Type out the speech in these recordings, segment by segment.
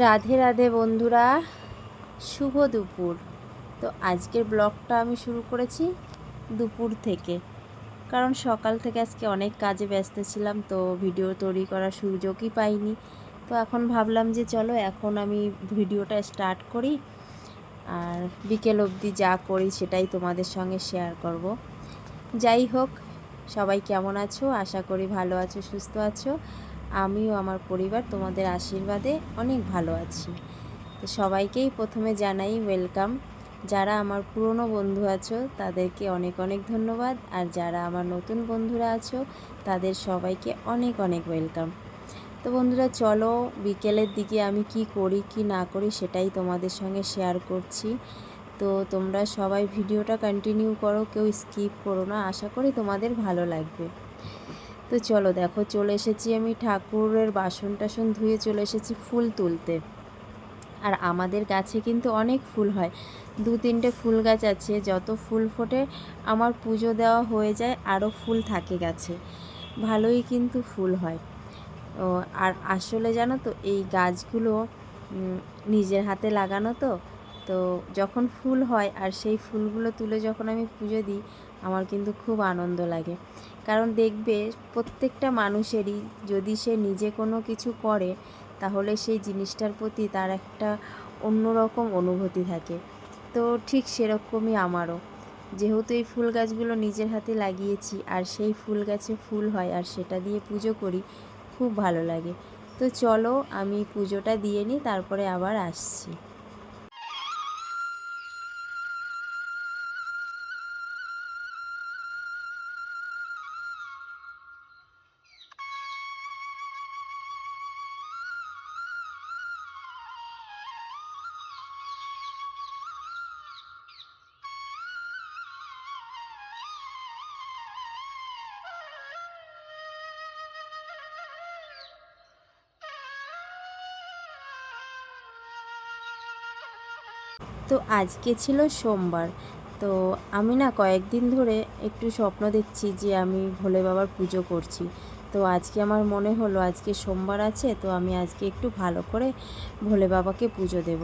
রাধে রাধে বন্ধুরা, শুভ দুপুর। তো আজকের ব্লগটা আমি শুরু করেছি দুপুর থেকে। কারণ সকাল থেকে আজকে অনেক কাজে ব্যস্ত ছিলাম, তো ভিডিও তৈরি করার সুযোগই পাইনি। তো এখন ভাবলাম যে চলো, এখন আমি ভিডিওটা স্টার্ট করি। আর বিকেল অবধি যা করি সেটাই তোমাদের সঙ্গে শেয়ার করব। যাই হোক, সবাই কেমন আছো? আশা করি ভালো আছো, সুস্থ আছো। আমিও আমার পরিবার তোমাদের আশীর্বাদে অনেক ভালো আছি। তো সবাইকেই প্রথমে জানাই ওয়েলকাম। যারা আমার পুরনো বন্ধু আছো, তাদেরকে অনেক অনেক ধন্যবাদ। আর যারা আমার নতুন বন্ধুরা আছো, তাদের সবাইকে অনেক অনেক ওয়েলকাম। তো বন্ধুরা, চলো বিকেলের দিকে আমি কি করি, কি না করি সেটাই তোমাদের সঙ্গে শেয়ার করছি। তো তোমরা সবাই ভিডিওটা কন্টিনিউ করো, কেউ স্কিপ করো না। আশা করি তোমাদের ভালো লাগবে। তো চলো দেখো, চলে এসেছি আমি ঠাকুরের বাসন টাসন ধুয়ে চলে এসেছি ফুল তুলতে। আর আমাদের গাছে কিন্তু অনেক ফুল হয়। দু তিনটে ফুল গাছ আছে, যত ফুল ফোটে আমার পুজো দেওয়া হয়ে যায়, আরও ফুল থাকে গাছে। ভালোই কিন্তু ফুল হয়। আর আসলে জানো তো, এই গাছগুলো নিজের হাতে লাগানো তো তো যখন ফুল হয় আর সেই ফুলগুলো তুলে যখন আমি পুজো দিই আমার কিন্তু খুব আনন্দ লাগে। কারণ দেখবে প্রত্যেকটা মানুষেরই যদি সে নিজে কোনো কিছু করে, তাহলে সেই জিনিসটার প্রতি তার একটা অন্যরকম অনুভূতি থাকে। তো ঠিক সেরকমই আমারও। যেহেতু এই ফুল গাছগুলো নিজের হাতে লাগিয়েছি, আর সেই ফুল গাছে ফুল হয় আর সেটা দিয়ে পুজো করি, খুব ভালো লাগে। তো চলো আমি পুজোটা দিয়ে নিই, তারপরে আবার আসছি। তো আজকে ছিল সোমবার। তো আমি না কয়েকদিন ধরে একটু স্বপ্ন দেখছি যে আমি ভোলে বাবার পুজো করছি। তো আজকে আমার মনে হলো আজকে সোমবার আছে, তো আমি আজকে একটু ভালো করে ভোলে বাবাকে পুজো দেব।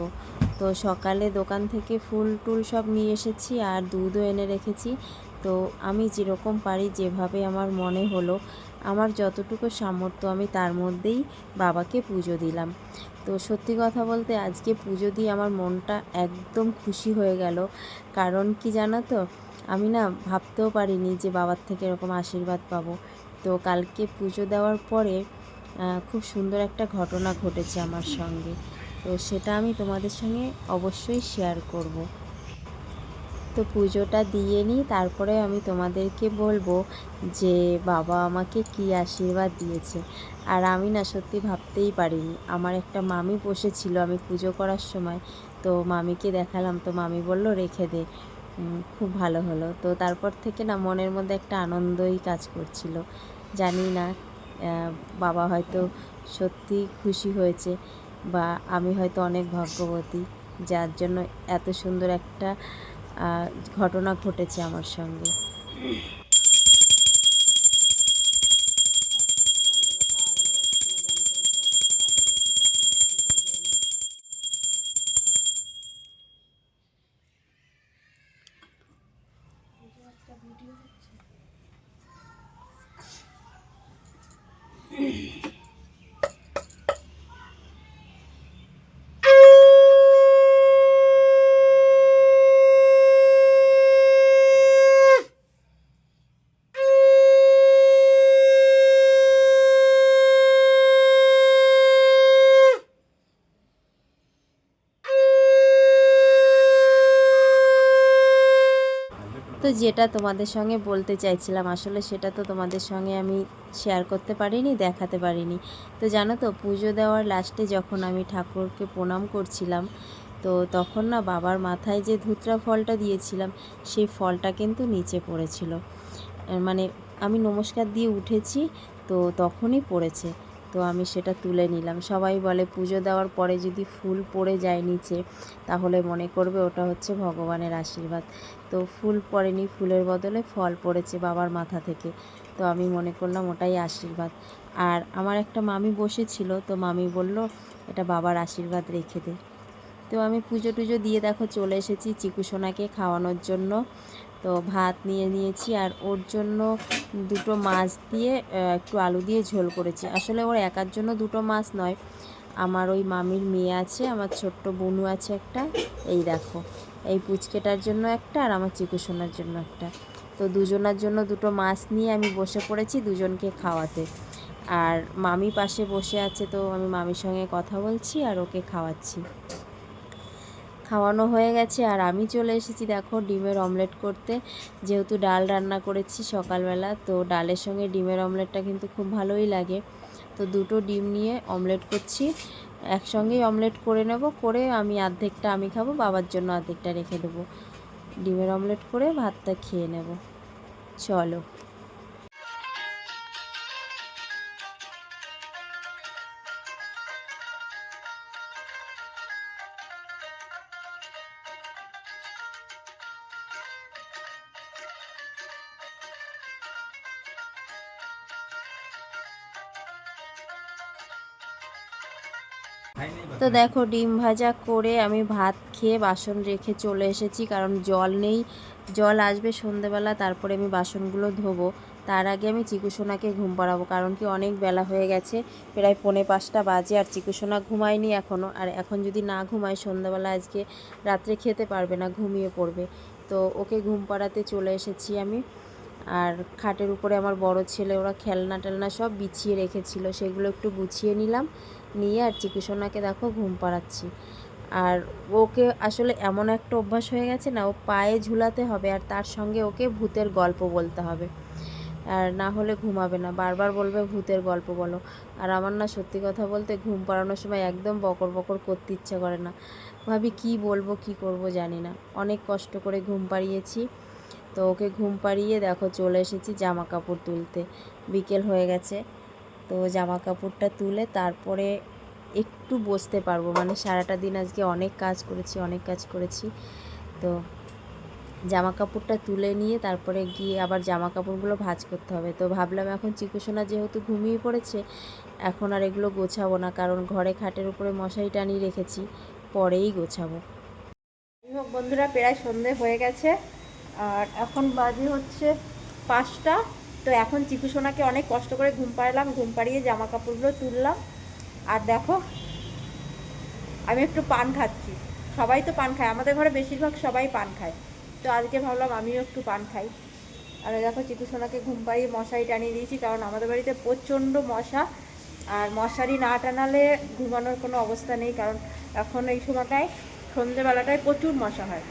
তো সকালে দোকান থেকে ফুল টুল সব নিয়ে এসেছি আর দুধও এনে রেখেছি। তো আমি যেরকম পারি যেভাবে আমার মনে হলো, আমার যতটুকু সামর্থ্য আমি তার মধ্যেই বাবাকে পুজো দিলাম। তো সত্যি কথা বলতে আজকে পুজো দিয়ে আমার মনটা একদম খুশি হয়ে গেল। কারণ কি জানো তো? আমি না ভাবতেও পারিনি যে বাবার থেকে এরকম আশীর্বাদ পাবো। তো কালকে পুজো দেওয়ার পরে খুব সুন্দর একটা ঘটনা ঘটেছে আমার সঙ্গে। তো সেটা আমি তোমাদের সঙ্গে অবশ্যই শেয়ার করব। তো পুজোটা দিয়ে নিই, তারপরে আমি তোমাদেরকে বলব যে বাবা আমাকে কি আশীর্বাদ দিয়েছে। আর আমি না সত্যি ভাবতেই পারিনি। আমার একটা মামি বসেছিল আমি পুজো করার সময়, তো মামিকে দেখালাম, তো মামি বলল, রেখে দে। খুব ভালো হলো। তো তারপর থেকে না মনের মধ্যে একটা আনন্দই কাজ করছিল। জানি না বাবা হয়তো সত্যি খুশি হয়েছে বা আমি হয়তো অনেক ভাগ্যবতী, যার জন্য এত সুন্দর একটা ঘটনা ঘটেছে আমার সঙ্গে। তো যেটা তোমাদের সঙ্গে বলতে চাইছিলাম, আসলে সেটা তো তোমাদের সঙ্গে আমি শেয়ার করতে পারিনি, দেখাতে পারিনি। তো জানো তো, পুজো দেওয়ার লাস্টে যখন আমি ঠাকুরকে প্রণাম করছিলাম, তো তখন না বাবার মাথায় যে ধুতরা ফলটা দিয়েছিলাম, সেই ফলটা কিন্তু নিচে পড়েছিল। মানে আমি নমস্কার দিয়ে উঠেছি, তো তখনই পড়েছে। তো আমি সেটা তুলে নিলাম। সবাই বলে পুজো দেওয়ার পরে যদি ফুল পড়ে যায় নিচে, তাহলে মনে করবে ওটা হচ্ছে ভগবানের আশীর্বাদ। তো ফুল পড়েনি, ফুলের বদলে ফল পড়েছে বাবার মাথা থেকে। তো আমি মনে করলাম ওটাই আশীর্বাদ। আর আমার একটা মামি বসেছিল, তো মামি বলল, এটা বাবার আশীর্বাদ রেখে দে। তো আমি পুজো টুজো দিয়ে দেখো চলে এসেছি চিকুসোনাকে খাওয়ানোর জন্য। তো ভাত নিয়ে নিয়েছি আর ওর জন্য দুটো মাছ দিয়ে একটু আলু দিয়ে ঝোল করেছি। আসলে ওর একার জন্য দুটো মাছ নয়, আমার ওই মামির মেয়ে আছে, আমার ছোট্ট বনু আছে একটা, এই দেখো। এই পুচকেটার জন্য একটা আর আমার চিকুসোনার জন্য একটা। তো দুজনার জন্য দুটো মাছ নিয়ে আমি বসে পড়েছি দুজনকে খাওয়াতে। আর মামি পাশে বসে আছে, তো আমি মামির সঙ্গে কথা বলছি আর ওকে খাওয়াচ্ছি। খাওয়ানো হয়ে গেছে আর আমি চলে এসেছি দেখো ডিমের অমলেট করতে। যেহেতু ডাল রান্না করেছি সকালবেলা, তো ডালের সঙ্গে ডিমের অমলেটটা কিন্তু খুব ভালোই লাগে। তো দুটো ডিম নিয়ে অমলেট করছি। একসঙ্গেই অমলেট করে নেব, করে আমি অর্ধেকটা আমি খাব, বাবার জন্য অর্ধেকটা রেখে দেবো। ডিমের অমলেট করে ভাতটা খেয়ে নেব। চলো। তো দেখো, ডিম ভাজা করে আমি ভাত খেয়ে বাসন রেখে চলে এসেছি, কারণ জল নেই। জল আসবে সন্ধেবেলা, তারপরে আমি বাসনগুলো ধোবো। তার আগে আমি চিকুসোনাকে ঘুম পাড়াবো, কারণ কি অনেক বেলা হয়ে গেছে, প্রায় পৌনে পাঁচটা বাজে আর চিকুসোনা ঘুমায়নি এখনও আর এখন যদি না ঘুমায় সন্ধ্যাবেলা আজকে রাত্রে খেতে পারবে না, ঘুমিয়ে পড়বে। তো ওকে ঘুম পাড়াতে চলে এসেছি আমি। আর খাটের উপরে আমার বড় ছেলে, ওরা খেলনা টেলনা সব বিছিয়ে রেখেছিল, সেগুলো একটু গুছিয়ে নিলাম। নিয়ে আর চিকিৎসনাকে দেখো ঘুম পাড়াচ্ছি। আর ওকে আসলে এমন একটা অভ্যাস হয়ে গেছে না, ও পায়ে ঝুলাতে হবে আর তার সঙ্গে ওকে ভূতের গল্প বলতে হবে। আর না হলে ঘুমাবে না, বারবার বলবে ভূতের গল্প বলো। আর আমার না সত্যি কথা বলতে ঘুম পাড়ানোর সময় একদম বকর বকর করতে ইচ্ছে করে না। ভাবি কি বলব, কি করব জানি না। অনেক কষ্ট করে ঘুম পাড়িয়েছি। তো ওকে ঘুম পাড়িয়ে দেখো চলে এসেছি জামা কাপড় তুলতে। বিকেল হয়ে গেছে। তো জামা কাপড়টা তুলে তারপরে একটু বসতে পারব। মানে সারাটা দিন আজকে অনেক কাজ করেছি, অনেক কাজ করেছি। তো জামা কাপড়টা তুলে নিয়ে তারপরে গিয়ে আবার জামা কাপড়গুলো ভাজ করতে হবে। তো ভাবলাম এখন চিকুসোনা যেহেতু ঘুমিয়ে পড়েছে, এখন আর এগুলো গোছাবো না। কারণ ঘরে খাটের উপরে মশারি টানিয়ে রেখেছি, পরেই গোছাবো। বন্ধুরা, প্রায় সন্ধে হয়ে গেছে। আর এখন বাজে হচ্ছে পাঁচটা। তো এখন চিকু সোনাকে অনেক কষ্ট করে ঘুম পাড়লাম, ঘুম পাড়িয়ে জামা কাপড়গুলো তুললাম। আর দেখো, আমি একটু পান খাচ্ছি। সবাই তো পান খায়, আমাদের ঘরে বেশিরভাগ সবাই পান খায়। তো আজকে ভাবলাম আমিও একটু পান খাই। আর দেখো চিকু সোনাকে ঘুম পাড়িয়ে মশারি টানিয়ে দিয়েছি, কারণ আমাদের বাড়িতে প্রচণ্ড মশা। আর মশারি না টানালে ঘুমানোর কোনো অবস্থা নেই, কারণ এখন এই সময়টায় সন্ধেবেলাটায় প্রচুর মশা হয়।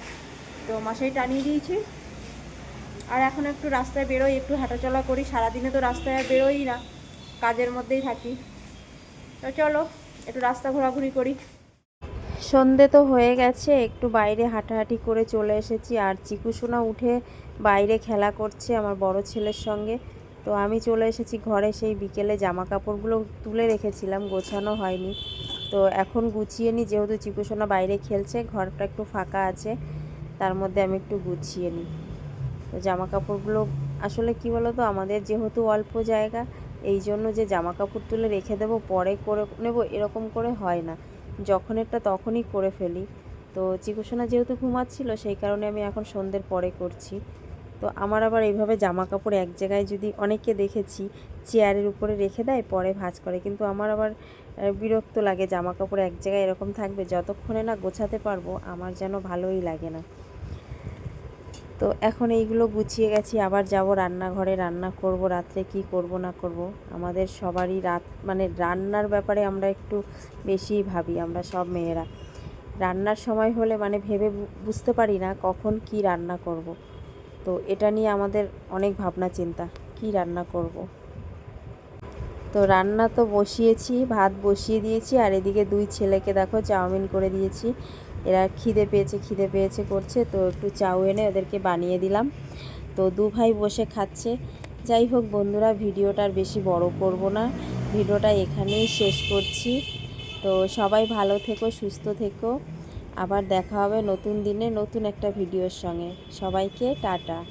তো মশারি টানিয়ে দিয়েছি। আর এখন একটু রাস্তায় বেরোই, একটু হাঁটাচলা করি। সারাদিনে তো রাস্তায় আর বেরোই না, কাজের মধ্যেই থাকি। তো চলো, একটু রাস্তা ঘোরাঘুরি করি। সন্ধে তো হয়ে গেছে, একটু বাইরে হাঁটাহাঁটি করে চলে এসেছি। আর চিকুসোনা উঠে বাইরে খেলা করছে আমার বড় ছেলের সঙ্গে। তো আমি চলে এসেছি ঘরে, সেই বিকেলে জামা কাপড়গুলো তুলে রেখেছিলাম, গোছানো হয়নি। তো এখন গুছিয়ে নিই যেহেতু চিকুসোনা বাইরে খেলছে, ঘরটা একটু ফাঁকা আছে, তার মধ্যে আমি একটু গুছিয়ে নিই জামা কাপড়গুলো আসলে কি বলো তো আমাদের যেহেতু অল্প জায়গা এই জন্য যে জামা কাপড় তুলে রেখে দেবো, পরে করে নেব, এরকম করে হয় না। যখন যখনেরটা তখনই করে ফেলি। তো চিকুসোনা যেহেতু ঘুমাচ্ছিল, সেই কারণে আমি এখন সন্ধ্যের পরে করছি। তো আমার আবার এইভাবে জামা কাপড় এক জায়গায় যদি অনেককে দেখেছি, চেয়ারের উপরে রেখে দেয়, পরে ভাঁজ করে। কিন্তু আমার আবার বিরক্ত লাগে জামা কাপড় এক জায়গায় এরকম থাকবে, যতক্ষণে না গোছাতে পারব, আমার যেন ভালোই লাগে না। তো এখন এইগুলো গুছিয়ে গেছি, আবার যাব রান্নাঘরে। রান্না করব, রাত্রে কি করব, না করব। আমাদের সবারই রাত মানে রান্নার ব্যাপারে আমরা একটু বেশিই ভাবি, আমরা সব মেয়েরা। রান্নার সময় হলে মানে ভেবে বুঝতে পারি না কখন কি রান্না করব। তো এটা নিয়ে আমাদের অনেক ভাবনা চিন্তা, কি রান্না করব। তো রান্না তো বসিয়েছি, ভাত বসিয়ে দিয়েছি, আর এদিকে দুই ছেলেকে দেখো চাউমিন করে দিয়েছি। এরা খিদে পেয়েছে খিদে পেয়েছে করছে, তো একটু চাউ এনে ওদেরকে বানিয়ে দিলাম। তো দু ভাই বসে খাচ্ছে। যাই হোক বন্ধুরা, ভিডিওটা আর বেশি বড় করব না। ভিডিওটা এখানেই শেষ করছি। তো সবাই ভালো থেকো, সুস্থ থেকো। আবার দেখা হবে নতুন দিনে নতুন একটা ভিডিওর সঙ্গে। সবাইকে টাটা।